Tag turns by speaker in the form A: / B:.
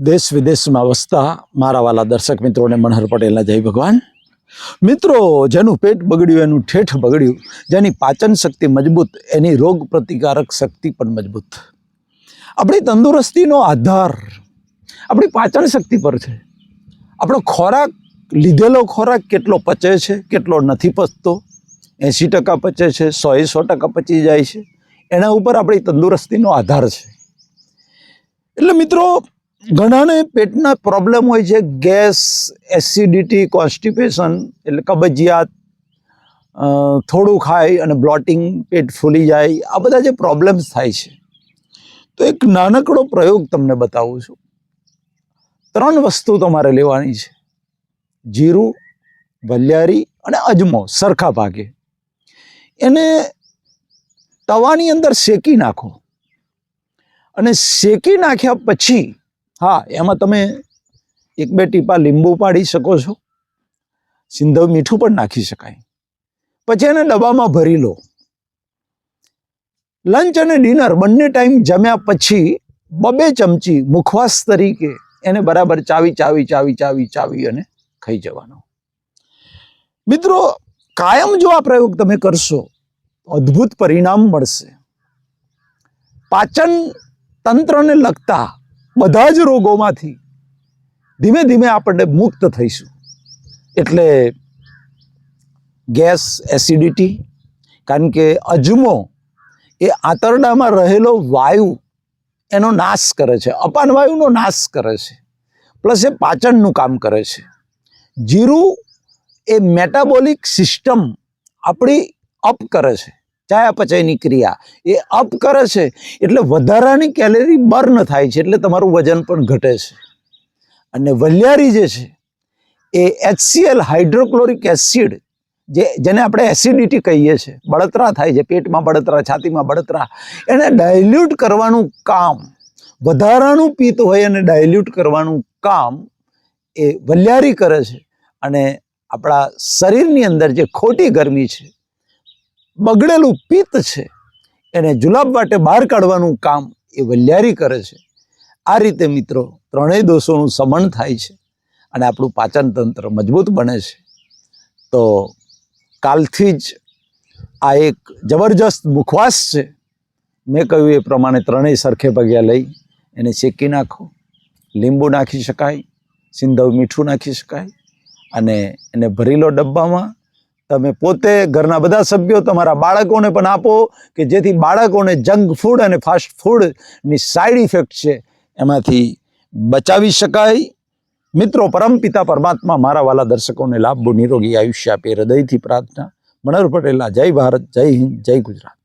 A: દેશ વિદેશમાં વસતા મારા વાલા દર્શક મિત્રોને મનહર પટેલના જય ભગવાન. મિત્રો, જેનું પેટ બગડ્યું, એનું ઠેઠ બગડ્યું, જેની પાચન શક્તિ મજબૂત, એની રોગ પ્રતિકારક શક્તિ પણ મજબૂત. આપણી તંદુરસ્તીનો આધાર, આપણી પાચન શક્તિ પર છે. આપણો ખોરાક, લીધેલો ખોરાક કેટલો પચે છે, કેટલો નથી પચતો એંસી ટકા પચે છે, સો એ સો ટકા પચી જાય છે. એના ઉપર આપણી તંદુરસ્તીનો આધાર છે. એટલે મિત્રો ઘણાને પેટના પ્રોબ્લેમ હોય છે, ગેસ એસિડિટી કોન્સ્ટિપેશન એટલે કબજિયાત થોડું ખાય અને બ્લોટિંગ પેટ ફૂલી જાય, આ બધા જે પ્રોબ્લેમ્સ થાય છે. તો એક નાનકડો પ્રયોગ તમને બતાવું છું. ત્રણ વસ્તુ તમારે લેવાની છે. જીરું, વલિયારી અને અજમો સરખા ભાગે. એને તવાની અંદર શેકી નાખો. અને શેકી નાખ્યા પછી હા, એમાં તમે એક બે ટીપા લીંબુ પાડી શકો છો. સિંધવ મીઠું પણ નાખી શકાય. પછી એને ડબ્બામાં ભરી લો. લંચ અને ડિનર બંને ટાઈમ જમ્યા પછી બબે ચમચી મુખવાસ તરીકે એને બરાબર ચાવી ચાવી ચાવી ચાવી ચાવી અને ખાઈ જવાનો. મિત્રો, કાયમ જો આ પ્રયોગ તમે કરશો, અદ્ભુત પરિણામ મળશે. પાચન તંત્રને લગતા બધા જ રોગોમાંથી ધીમે ધીમે આપણને મુક્ત થઈશું. એટલે ગેસ એસિડિટી, કારણ કે અજમો એ આંતરડામાં રહેલો વાયુ એનો નાશ કરે છે. અપાન વાયુનો નાશ કરે છે. પ્લસ એ પાચનનું કામ કરે છે. જીરું એ મેટાબોલિક સિસ્ટમ આપણી અપ કરે છે. ચયાપચયની ક્રિયા એ અપ કરે છે. એટલે વધારાની કેલેરી બર્ન થાય છે. એટલે તમારું વજન પણ ઘટે છે. અને વલિયારી જે છે એ એચસીએલ હાઇડ્રોક્લોરિક એસિડ જે, જેને આપણે એસિડિટી કહીએ છીએ. બળતરા થાય છે. પેટમાં બળતરા, છાતીમાં બળતરા. એને ડાયલ્યુટ કરવાનું કામ, વધારાનું પિત્ત હોય અને ડાયલ્યુટ કરવાનું કામ એ વલિયારી કરે છે. અને આપણા શરીરની અંદર જે ખોટી ગરમી છે બગડેલું પિત્ત છે, એને જુલાબ વાટે બહાર કાઢવાનું કામ એ વલિયારી કરે છે. આ રીતે મિત્રો ત્રણેય દોષોનું સમન થાય છે અને આપણું પાચન તંત્ર મજબૂત બને છે. તો કાલથી જ આ એક જબરજસ્ત મુખવાસ છે. મેં કહ્યું એ પ્રમાણે ત્રણેય સરખે પગ્યા લઈ, એને શેકી નાખો, લીંબુ નાખી શકાય, સિંધવ મીઠું નાખી શકાય અને એને ભરી લો ડબ્બામાં તમે પોતે ઘરના બધા સભ્યો તમારા બાળકોને પણ આપો કે જેથી બાળકોને જંક ફૂડ અને ફાસ્ટ ફૂડની સાઈડ ઇફેક્ટ છે એમાંથી બચાવી શકાય. મિત્રો, પરમપિતા પરમાત્મા મારા વાલા દર્શકોને લાભ નિરોગી આયુષ્ય આપે હૃદયથી પ્રાર્થના. મનોહર પટેલના જય ભારત, જય હિન્દ, જય ગુજરાત.